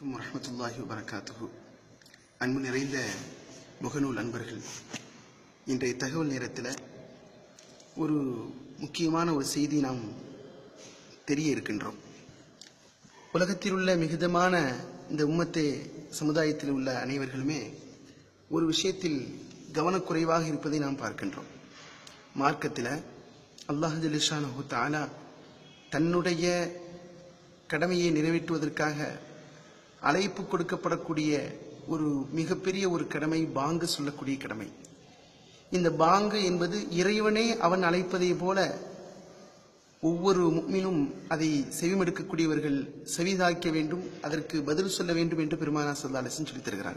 வலைக்கம் வரமத்துல்லாஹி வரகாத்துகு அன்பு நிறைந்த முகநூல் அன்பர்கள் இன்றைய தகவல் நேரத்தில் ஒரு முக்கியமான ஒரு செய்தி நாம் தெரிய இருக்கின்றோம். உலகத்தில் உள்ள மிகுதமான இந்த உம்மத்தே சமுதாயத்தில் உள்ள அனைவர்களுமே ஒரு விஷயத்தில் கவனக்குறைவாக இருப்பதை நாம் பார்க்கின்றோம். மார்க்கத்தில் அல்லாஹ் ஜலிஷானஹு தாலா தன்னுடைய கடமையை நிறைவேற்றுவதற்காக அழைப்பு கொடுக்கப்படக்கூடிய ஒரு மிகப்பெரிய ஒரு கடமை பாங்கு சொல்லக்கூடிய கடமை. இந்த பாங்கு என்பது இறைவனே அவன் அழைப்பதை போல ஒவ்வொரு முக்மினும் அதை செவிமடுக்கக்கூடியவர்கள் செவிதாக்க வேண்டும் அதற்கு பதில் சொல்ல வேண்டும் என்று பெருமானா சல்லா அலிசன் சொல்லித் தருகிறார்.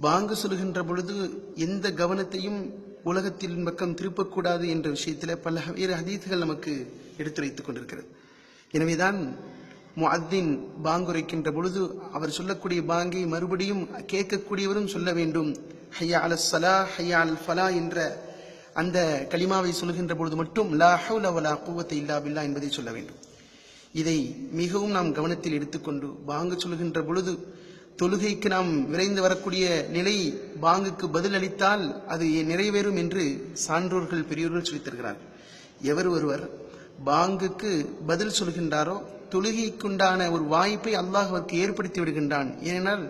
பாங்கு சொல்கின்ற பொழுது எந்த கவனத்தையும் உலகத்தின் பக்கம் திருப்பக்கூடாது என்ற விஷயத்தில் பல வேறு ஹதீத்துகள் நமக்கு எடுத்துரைத்துக் கொண்டிருக்கிறது. எனவேதான் முஅத்தின் பாங்குரைக்கின்ற பொழுது அவர் சொல்லக்கூடிய பாங்கை மறுபடியும் கேட்கக்கூடியவரும் சொல்ல வேண்டும். ஹையா அல சலா ஹையா அல் ஃபலா என்ற அந்த களிமாவை சொல்கின்ற பொழுது மட்டும் லா ஹவுல வலா கூவத்தை இல்லா பில்லா என்பதை சொல்ல வேண்டும். இதை மிகவும் நாம் கவனத்தில் எடுத்துக்கொண்டு பாங்கு சொல்கின்ற பொழுது தொழுகைக்கு நாம் விரைந்து வரக்கூடிய நிலை பாங்குக்கு பதில் அளித்தால் அது நிறைவேறும் என்று சான்றோர்கள் பெரியோர்கள் சொல்லித்தருகிறார்கள் எவர் ஒருவர் பாங்குக்கு பதில் சொல்கின்றாரோ தொழுகைக்குண்டான ஒரு வாய்ப்பை அல்லாஹ் அவருக்கு ஏற்படுத்தி விடுகின்றான். ஏனென்றால்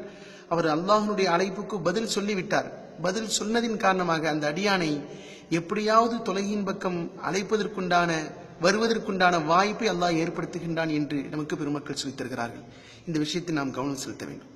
அவர் அல்லாஹனுடைய அழைப்புக்கு பதில் சொல்லிவிட்டார். பதில் சொன்னதின் காரணமாக அந்த அடியானை எப்படியாவது தொலைகின் பக்கம் அழைப்பதற்குண்டான வருவதற்குண்டான வாய்ப்பை அல்லாஹ் ஏற்படுத்துகின்றான் என்று நமக்கு பெருமக்கள் சொல்லித்தருகிறார்கள் இந்த விஷயத்தை நாம் கவனம் செலுத்த வேண்டும்.